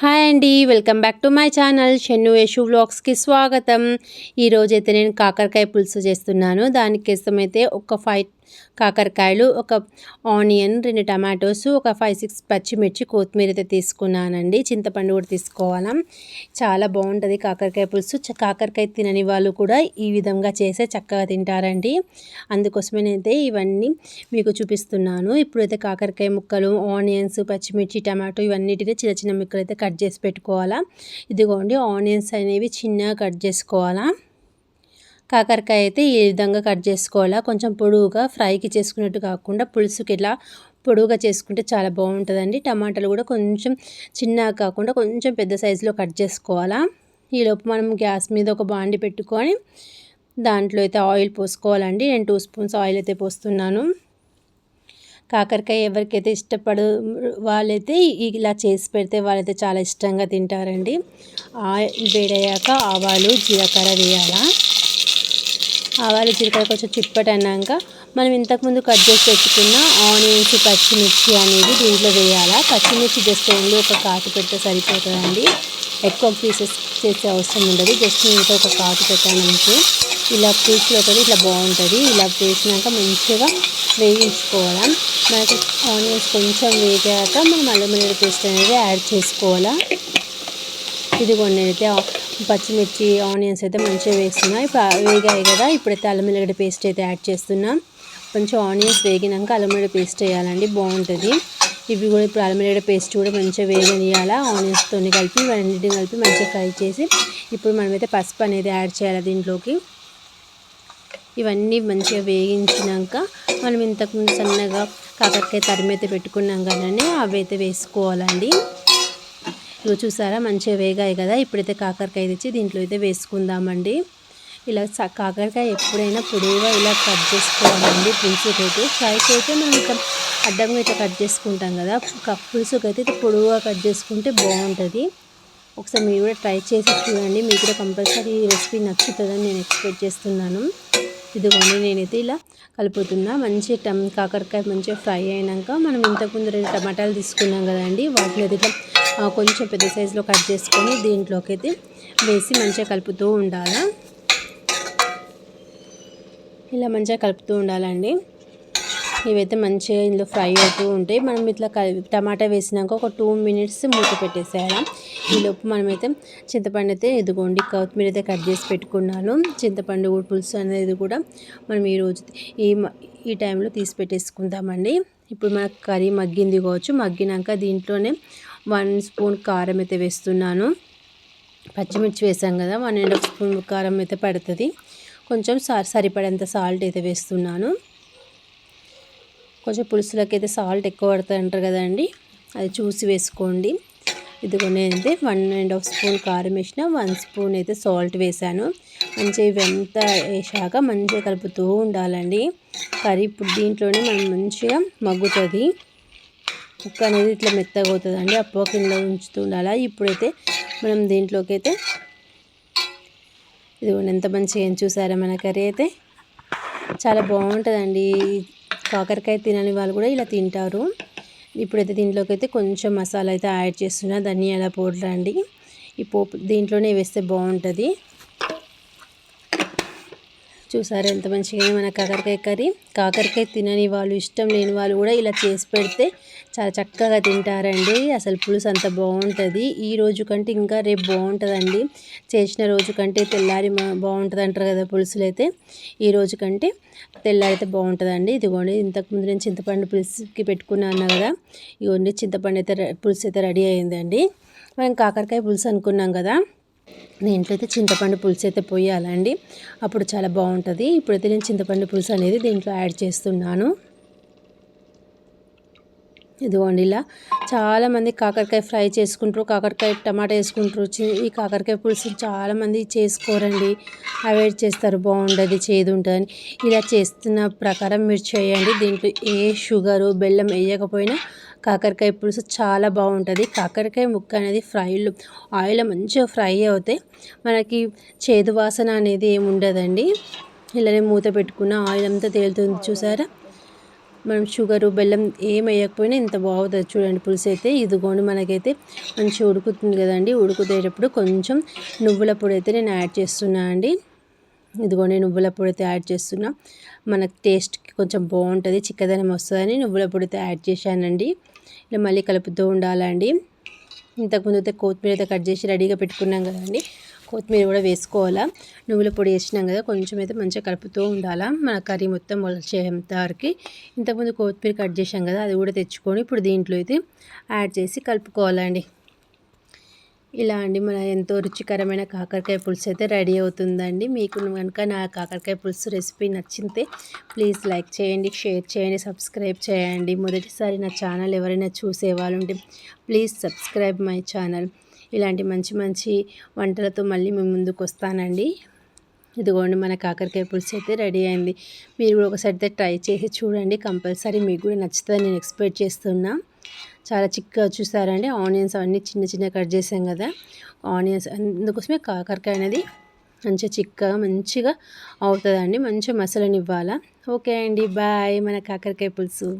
Hi, hi అండి. Welcome back to my channel Shennu Yashu వ్లాగ్స్కి స్వాగతం. ఈరోజైతే నేను కాకరకాయ పులుసు చేస్తున్నాను. దానికోసం అయితే ఒక ఫైవ్ కాకరకాయలు ఒక ఆనియన్ రెండు టమాటోస్ ఒక ఫైవ్ సిక్స్ పచ్చిమిర్చి కొత్తిమీర అయితే తీసుకున్నానండి. చింతపండు కూడా తీసుకోవాలా. చాలా బాగుంటుంది కాకరకాయ పులుసు. కాకరకాయ తినని వాళ్ళు కూడా ఈ విధంగా చేసే చక్కగా తింటారండి. అందుకోసమేనైతే ఇవన్నీ మీకు చూపిస్తున్నాను. ఇప్పుడైతే కాకరకాయ ముక్కలు ఆనియన్స్ పచ్చిమిర్చి టమాటో ఇవన్నిటిని చిన్న చిన్న ముక్కలు అయితే కట్ చేసి పెట్టుకోవాలా? ఇదిగోండి ఆనియన్స్ అనేవి చిన్నగా కట్ చేసుకోవాలా? కాకరకాయ అయితే ఈ విధంగా కట్ చేసుకోవాలా? కొంచెం పొడువుగా ఫ్రైకి చేసుకున్నట్టు కాకుండా పులుసుకి ఇలా పొడువుగా చేసుకుంటే చాలా బాగుంటుందండి. టమాటాలు కూడా కొంచెం చిన్నగా కాకుండా కొంచెం పెద్ద సైజులో కట్ చేసుకోవాలా? ఈలోపు మనం గ్యాస్ మీద ఒక బాండి పెట్టుకొని దాంట్లో అయితే ఆయిల్ పోసుకోవాలండి. నేను టూ స్పూన్స్ ఆయిల్ అయితే పోస్తున్నాను. కాకరకాయ ఎవరికైతే ఇష్టపడు వాళ్ళైతే ఇలా చేసి పెడితే వాళ్ళైతే చాలా ఇష్టంగా తింటారండి. వేడయ్యాక ఆవాలు జీలకర్ర వేయాలా? ఆవాలు జీలకర్ర కొంచెం చిప్పటి అన్నాక మనం ఇంతకుముందు కట్ చేసి పెట్టుకున్న ఆనియన్స్ పచ్చిమిర్చి అనేది దీంట్లో వేయాలా? పచ్చిమిర్చి జస్ట్ ఓన్లీ ఒక కాటు పెడితే సరిపోతుందండి. ఎక్కువ పీసెస్ చేసే అవసరం ఉండదు. జస్ట్ ఇంకా ఒక కాటు పెట్టాను ఇలా పీస్లో ఒకటి ఇట్లా బాగుంటుంది. ఇలా వేసినాక మంచిగా వేయించుకోవాలి? మనకి ఆనియన్స్ కొంచెం వేగాక మనం అల్లం వెల్లుల్లి పేస్ట్ అనేది యాడ్ చేసుకోవాలా. ఇదిగోండి అయితే పచ్చిమిర్చి ఆనియన్స్ అయితే మంచిగా వేస్తున్నా. ఇప్పుడు వేగాయి కదా ఇప్పుడైతే అల్లం పేస్ట్ అయితే యాడ్ చేస్తున్నాం. కొంచెం ఆనియన్స్ వేగినాక అల్లం పేస్ట్ వేయాలండి బాగుంటుంది. ఇవి కూడా ఇప్పుడు అల్లం పేస్ట్ కూడా మంచిగా వేగనియాల ఆనియన్స్తో కలిపి రెండింటిని కలిపి మంచిగా ఫ్రై చేసి ఇప్పుడు మనమైతే పసుపు అనేది యాడ్ చేయాలి దీంట్లోకి. ఇవన్నీ మంచిగా వేగించినాక మనం ఇంతకుముందు సన్నగా కాకరకాయ తరిమైతే పెట్టుకున్నాం కానీ అవి అయితే వేసుకోవాలండి. ఇవి చూసారా మంచిగా వేగాయి కదా. ఇప్పుడైతే కాకరకాయ తెచ్చి దీంట్లో అయితే వేసుకుందామండి. ఇలా కాకరకాయ ఎప్పుడైనా పొడవుగా ఇలా కట్ చేసుకోవాలండి. పులుసుకి అయితే ఫ్రైకి అయితే మనం ఇట్లా అడ్డంగా ఇట్లా కట్ చేసుకుంటాం కదా. పులుసుకి అయితే ఇట్లా కట్ చేసుకుంటే బాగుంటుంది. ఒకసారి మీరు కూడా ట్రై చేసి చూడండి. మీకు కూడా కంపల్సరీ ఈ రెసిపీ నచ్చుతుందని నేను ఎక్స్పెక్ట్ చేస్తున్నాను. ఇదిగోండి నేనైతే ఇలా కలుపుతున్నా. మంచి టమ్ కాకరకాయ మంచిగా ఫ్రై అయినాక మనం ఇంతకుముందు రెండు టమాటాలు తీసుకున్నాం కదండి. వాటిని ఇట్లా కొంచెం పెద్ద సైజులో కట్ చేసుకొని దీంట్లోకి అయితే వేసి మంచిగా కలుపుతూ ఉండాలి. ఇలా మంచిగా కలుపుతూ ఉండాలండి. ఇవైతే మంచిగా ఇందులో ఫ్రై అవుతూ ఉంటాయి మనం ఇట్లా టమాటా వేసినాక ఒక టూ మినిట్స్ మూత పెట్టేసేయాలి. ఈలోపు మనమైతే చింతపండు అయితే ఎదుగోండి కొత్తిమీర అయితే కట్ చేసి పెట్టుకున్నాను. చింతపండు పులుసు అనేది కూడా మనం ఈరోజు ఈ ఈ టైంలో తీసి పెట్టేసుకుందామండి. ఇప్పుడు మనకు కర్రీ మగ్గింది కావచ్చు. మగ్గినాక దీంట్లోనే వన్ స్పూన్ కారం అయితే వేస్తున్నాను. పచ్చిమిర్చి వేసాం కదా వన్ అండ్ హాఫ్ స్పూన్ కారం అయితే పడుతుంది. కొంచెం సరిపడేంత సాల్ట్ అయితే వేస్తున్నాను. కొంచెం పులుసులోకి అయితే సాల్ట్ ఎక్కువ పడుతుంది అంటారు కదండి. అది చూసి వేసుకోండి. ఇదిగోనే అయితే వన్ అండ్ హాఫ్ స్పూన్ కారం వేసిన వన్ స్పూన్ అయితే సాల్ట్ వేసాను. మంచిగా ఇవంతా వేసాక మంచిగా కలుపుతూ ఉండాలండి. కర్రీ ఇప్పుడు దీంట్లోనే మనం మంచిగా మగ్గుతుంది. కుక్క అనేది ఇట్లా మెత్తగా అవుతుందండి. అప్పో కింద ఉంచుతూ ఉండాలి. ఇప్పుడైతే మనం దీంట్లోకి అయితే ఇది ఎంత మంచిగా ఏం చూసారా మన కర్రీ అయితే? చాలా బాగుంటుందండి. కాకరకాయ తినని వాళ్ళు కూడా ఇలా తింటారు. ఇప్పుడైతే దీంట్లోకి అయితే కొంచెం మసాలా అయితే యాడ్ చేస్తున్నా ధనియాల పౌడర్ అండి. ఈ పోపు దీంట్లోనే వేస్తే బాగుంటుంది. చూసారు? ఎంత మంచిగా మన కాకరకాయ కర్రీ. కాకరకాయ తినని వాళ్ళు ఇష్టం లేని వాళ్ళు కూడా ఇలా చేసి పెడితే చాలా చక్కగా తింటారండి. అసలు పులుసు అంత బాగుంటుంది. ఈ రోజు కంటే ఇంకా రేపు బాగుంటుందండి. చేసిన రోజు కంటే తెల్లారి బాగుంటుంది అంటారు కదా పులుసులు అయితే. ఈ రోజు కంటే తెల్లారైతే బాగుంటుందండి. ఇదిగోండి ఇంతకుముందు నేను చింతపండు పులుసుకి పెట్టుకున్నాను కదా. ఇదిగోండి చింతపండు అయితే పులుసు అయితే రెడీ అయిందండి. మనం కాకరకాయ పులుసు అనుకున్నాం కదా. దీంట్లో అయితే చింతపండు పులుసు అయితే పోయాలండి. అప్పుడు చాలా బాగుంటుంది. ఇప్పుడైతే నేను చింతపండు పులుసు అనేది దీంట్లో యాడ్ చేస్తున్నాను. ఇదిగోండి ఇలా చాలామంది కాకరకాయ ఫ్రై చేసుకుంటారు కాకరకాయ టమాటా వేసుకుంటారు ఈ కాకరకాయ పులుసు చాలామంది చేసుకోరండి. అవాయిడ్ చేస్తారు బాగుండదు చేదు ఉంటుందని. ఇలా చేస్తున్న ప్రకారం మీరు చేయండి. దీంట్లో ఏ షుగరు బెల్లం వేయకపోయినా కాకరకాయ పులుసు చాలా బాగుంటుంది. కాకరకాయ ముక్క అనేది ఫ్రైలు ఆయిల్ మంచిగా ఫ్రై అవుతాయి మనకి చేదు వాసన అనేది ఏముండదండి. ఇలానే మూత పెట్టుకున్న ఆయిల్ అంతా తేలుతుంది చూసారా? మనం షుగరు బెల్లం ఏం వేయకపోయినా ఇంత బాగుంటుంది చూడండి పులుసు అయితే. ఇదిగోండి మనకైతే మంచిగా ఉడుకుతుంది కదండి. ఉడుకుతేటప్పుడు కొంచెం నువ్వుల పొడి అయితే నేను యాడ్ చేస్తున్నా అండి. ఇదిగోండి నువ్వుల పొడి అయితే యాడ్ చేస్తున్నా. మనకు టేస్ట్కి కొంచెం బాగుంటుంది చిక్కదనం వస్తుందని నువ్వుల పొడి అయితే యాడ్ చేశానండి. ఇలా మళ్ళీ కలుపుతూ ఉండాలండి. ఇంతకుముందు అయితే కొత్తిమీర అయితే కట్ చేసి రెడీగా పెట్టుకున్నాం కదండి. కొత్తిమీర కూడా వేసుకోవాలా. నువ్వుల పొడి వేసినాం కదా కొంచెం అయితే మంచిగా కలుపుతూ ఉండాలా. మన కర్రీ మొత్తం మొలచేంత వరకు ఇంతకుముందు కొత్తిమీర కట్ చేసాం కదా అది కూడా తెచ్చుకొని ఇప్పుడు దీంట్లో అయితే యాడ్ చేసి కలుపుకోవాలండి. ఇలా అండి మన ఎంతో రుచికరమైన కాకరకాయ పులుసు అయితే రెడీ అవుతుందండి. మీకు కనుక నా కాకరకాయ పులుసు రెసిపీ నచ్చితే ప్లీజ్ లైక్ చేయండి షేర్ చేయండి సబ్స్క్రైబ్ చేయండి. మొదటిసారి నా ఛానల్ ఎవరైనా చూసే వాళ్ళు ఉంటే ప్లీజ్ సబ్స్క్రైబ్ మై ఛానల్. ఇలాంటి మంచి మంచి వంటలతో మళ్ళీ మేము ముందుకు వస్తానండి ఇదిగోండి మన కాకరకాయ పులుసు అయితే రెడీ అయింది. మీరు కూడా ఒకసారి అయితే ట్రై చేసి చూడండి. కంపల్సరీ మీకు కూడా నచ్చుతుందని నేను ఎక్స్పెక్ట్ చేస్తున్నా. చాలా చిక్కగా చూసారండి. ఆనియన్స్ అవన్నీ చిన్న చిన్న కట్ చేసాం కదా. ఆనియన్స్ అందుకోసమే కాకరకాయ అనేది మంచిగా చిక్కగా మంచిగా అవుతుందండి. మంచిగా మసాలాని ఇవ్వాలా ఓకే అండి. బాయ్. మన కాకరకాయ పులుసు.